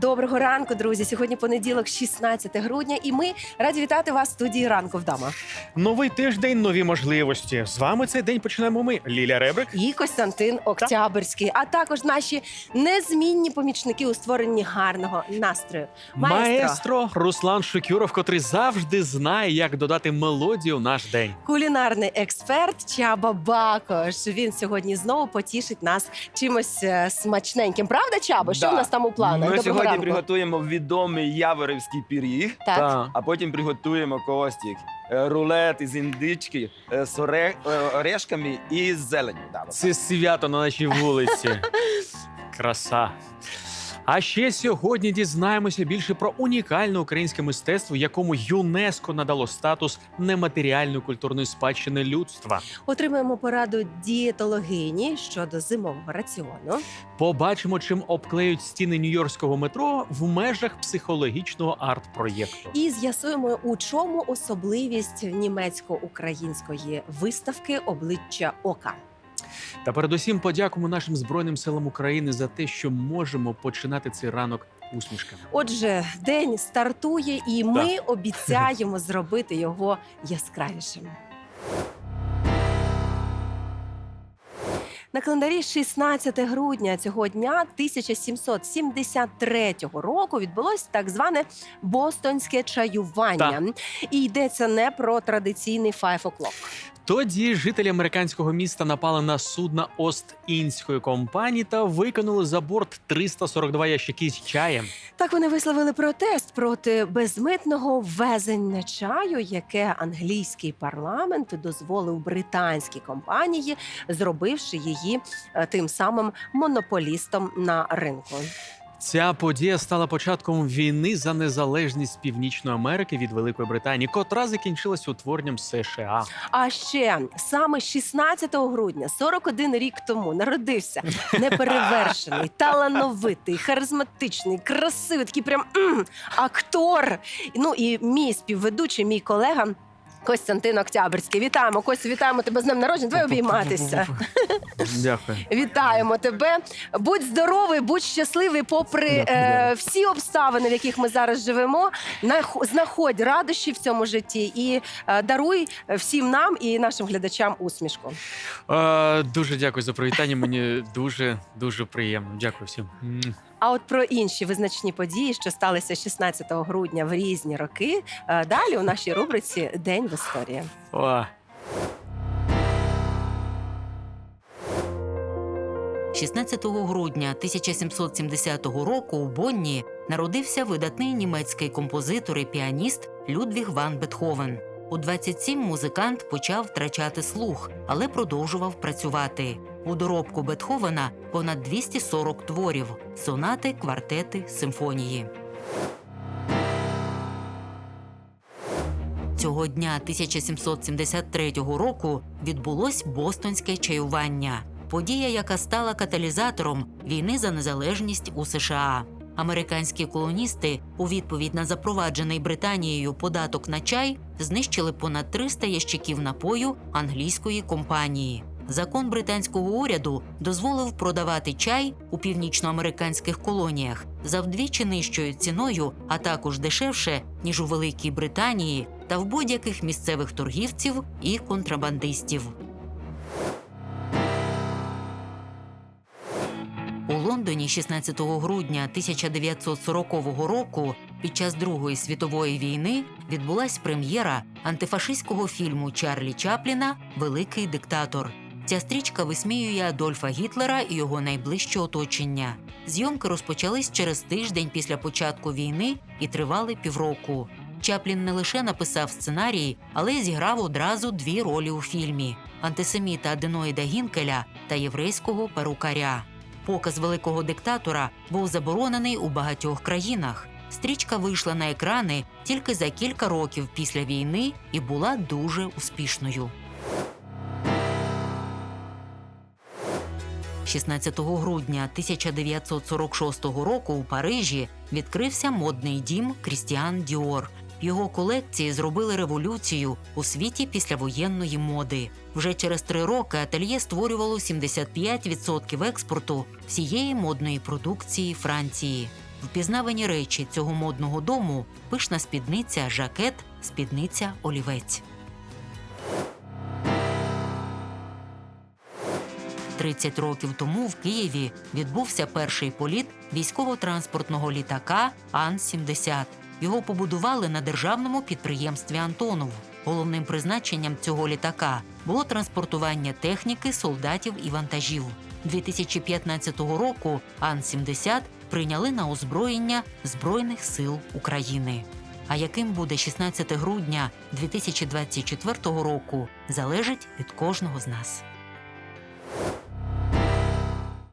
Доброго ранку, друзі. Сьогодні понеділок, 16 грудня, і ми раді вітати вас в студії ранку вдома. Новий тиждень, нові можливості. З вами цей день починаємо ми. Ліля Ребрик. І Костянтин Октябрьський, а також наші незмінні помічники у створенні гарного настрою. Маестро Руслан Шукюров, котрий завжди знає, як додати мелодію в наш день. Кулінарний експерт Чаба Бакош. Він сьогодні знову потішить нас чимось е, смачненьким. Правда, Чаба? Що Да. в нас там у планах? Ми Доброго сьогодні ранку. приготуємо відомий яворівський пиріг, Так. Та. а потім приготуємо костік, е, рулет із індички е, з оре- е, орешками і з зеленню. Да, от Це свято на нашій вулиці. Краса. А ще сьогодні дізнаємося більше про унікальне українське мистецтво, якому ЮНЕСКО надало статус нематеріальної культурної спадщини людства. Отримаємо пораду дієтологині щодо зимового раціону. Побачимо, чим обклеють стіни нью-йоркського метро в межах психологічного арт-проєкту. І з'ясуємо, у чому особливість німецько-української виставки обличчя ока. Та передусім подякуємо нашим збройним силам України за те, що можемо починати цей ранок усмішками. Отже, день стартує, і ми обіцяємо зробити його яскравішим. На календарі 16 грудня цього дня 1773 року відбулось так зване бостонське чаювання. І йдеться не про традиційний five o'clock. Тоді жителі американського міста напали на судна Ост-Індської компанії та викинули за борт 342 ящики з чаєм. Так вони висловили протест проти безмитного ввезення чаю, яке англійський парламент дозволив британській компанії, зробивши її е, тим самим монополістом на ринку. Ця подія стала початком війни за незалежність Північної Америки від Великої Британії, котра закінчилась утворенням США. А ще саме 16 грудня, 41 рік тому, народився неперевершений, талановитий, харизматичний, красивий, такий прям м, актор. Ну і мій співведучий, мій колега. Костянтин Октябрьський. Вітаємо, Костю, вітаємо тебе з днем народження. Давай обійматися. Дякую. Вітаємо тебе. Будь здоровий, будь щасливий, попри Дякую, е, всі обставини, в яких ми зараз живемо. Нах- Знаходь радощі в цьому житті і е, даруй всім нам і нашим глядачам усмішку. Е, дуже дякую за привітання. Мені дуже дуже приємно. Дякую всім. М. А от про інші визначні події, що сталися 16 грудня в різні роки, е, далі у нашій рубриці День в історії. О. 16 грудня 1770 року у Бонні народився видатний німецький композитор і піаніст Людвіг ван Бетховен. У 27 музикант почав втрачати слух, але продовжував працювати. У доробку Бетховена понад 240 творів: сонати, квартети, симфонії. Цього дня 1773 року відбулось бостонське чаювання, подія, яка стала каталізатором війни за незалежність у США. Американські колоністи у відповідь на запроваджений Британією податок на чай знищили понад 300 ящиків напою англійської компанії. Закон британського уряду дозволив продавати чай у північноамериканських колоніях за вдвічі нижчою ціною, а також дешевше ніж у Великій Британії та в будь-яких місцевих торгівців і контрабандистів. У Лондоні 16 грудня 1940 року під час Другої світової війни відбулась прем'єра антифашистського фільму Чарлі Чапліна Великий диктатор. Ця стрічка висміює Адольфа Гітлера і його найближче оточення. Зйомки розпочались через тиждень після початку війни і тривали півроку. Чаплін не лише написав сценарій, але й зіграв одразу дві ролі у фільмі: антисеміта Аденоїда Гінкеля та єврейського перукаря. Показ великого диктатора був заборонений у багатьох країнах. Стрічка вийшла на екрани тільки за кілька років після війни і була дуже успішною. 16 грудня 1946 року у Парижі відкрився модний дім Крістіан Діор. Його колекції зробили революцію у світі післявоєнної моди. Вже через три роки ательє створювало 75% експорту всієї модної продукції Франції. Впізнавані речі цього модного дому пишна спідниця, жакет, спідниця, олівець. 30 років тому в Києві відбувся перший політ військово-транспортного літака Ан-70. Його побудували на державному підприємстві Антонов. Головним призначенням цього літака було транспортування техніки, солдатів і вантажів. 2015 року Ан-70 прийняли на озброєння Збройних сил України. А яким буде 16 грудня 2024 року, залежить від кожного з нас.